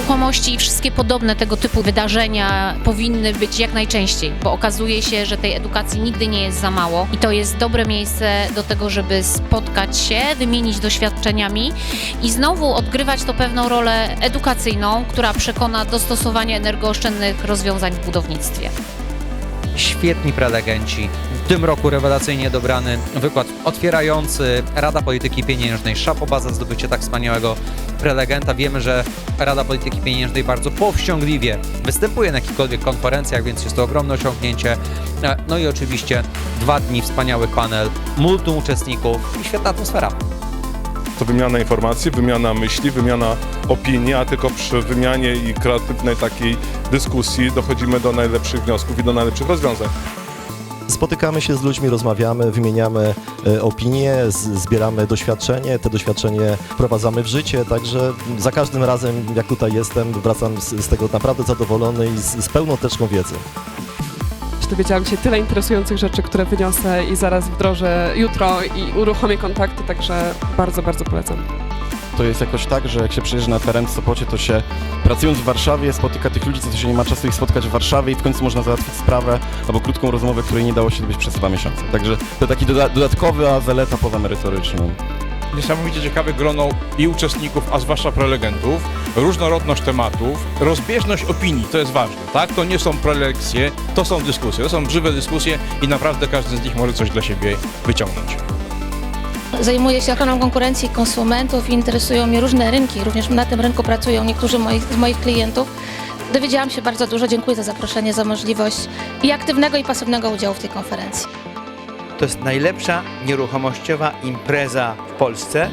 nieruchomości i wszystkie podobne tego typu wydarzenia powinny być jak najczęściej, bo okazuje się, że tej edukacji nigdy nie jest za mało i to jest dobre miejsce do tego, żeby spotkać się, wymienić doświadczeniami i znowu odgrywać to pewną rolę edukacyjną, która przekona do stosowania energooszczędnych rozwiązań w budownictwie. Świetni prelegenci. W tym roku rewelacyjnie dobrany wykład otwierający Rada Polityki Pieniężnej. Szapoba za zdobycie tak wspaniałego prelegenta. Wiemy, że Rada Polityki Pieniężnej bardzo powściągliwie występuje na jakichkolwiek konferencjach, więc jest to ogromne osiągnięcie. E, No i oczywiście dwa dni wspaniały panel, multum uczestników i świetna atmosfera. To wymiana informacji, wymiana myśli, wymiana opinii, a tylko przy wymianie i kreatywnej takiej dyskusji dochodzimy do najlepszych wniosków i do najlepszych rozwiązań. Spotykamy się z ludźmi, rozmawiamy, wymieniamy e, opinie, zbieramy doświadczenie, te doświadczenie wprowadzamy w życie, także za każdym razem, jak tutaj jestem, wracam z, z tego naprawdę zadowolony i z, z pełną teczką wiedzy. Dowiedziałam się tyle interesujących rzeczy, które wyniosę i zaraz wdrożę jutro i uruchomię kontakty, także bardzo, bardzo polecam. To jest jakoś tak, że jak się przyjeżdża na teren w Sopocie, to się pracując w Warszawie spotyka tych ludzi, co to się nie ma czasu ich spotkać w Warszawie i w końcu można załatwić sprawę albo krótką rozmowę, której nie dało się odbyć przez dwa miesiące. Także to taki doda dodatkowa zaleta pozamerytoryczną. Niesamowicie ciekawe grono i uczestników, a zwłaszcza prelegentów, różnorodność tematów, rozbieżność opinii, to jest ważne, tak? To nie są prelekcje, to są dyskusje, to są żywe dyskusje i naprawdę każdy z nich może coś dla siebie wyciągnąć. Zajmuję się ochroną konkurencji konsumentów i interesują mnie różne rynki. Również na tym rynku pracują niektórzy moich, z moich klientów. Dowiedziałam się bardzo dużo. Dziękuję za zaproszenie, za możliwość i aktywnego i pasywnego udziału w tej konferencji. To jest najlepsza nieruchomościowa impreza w Polsce.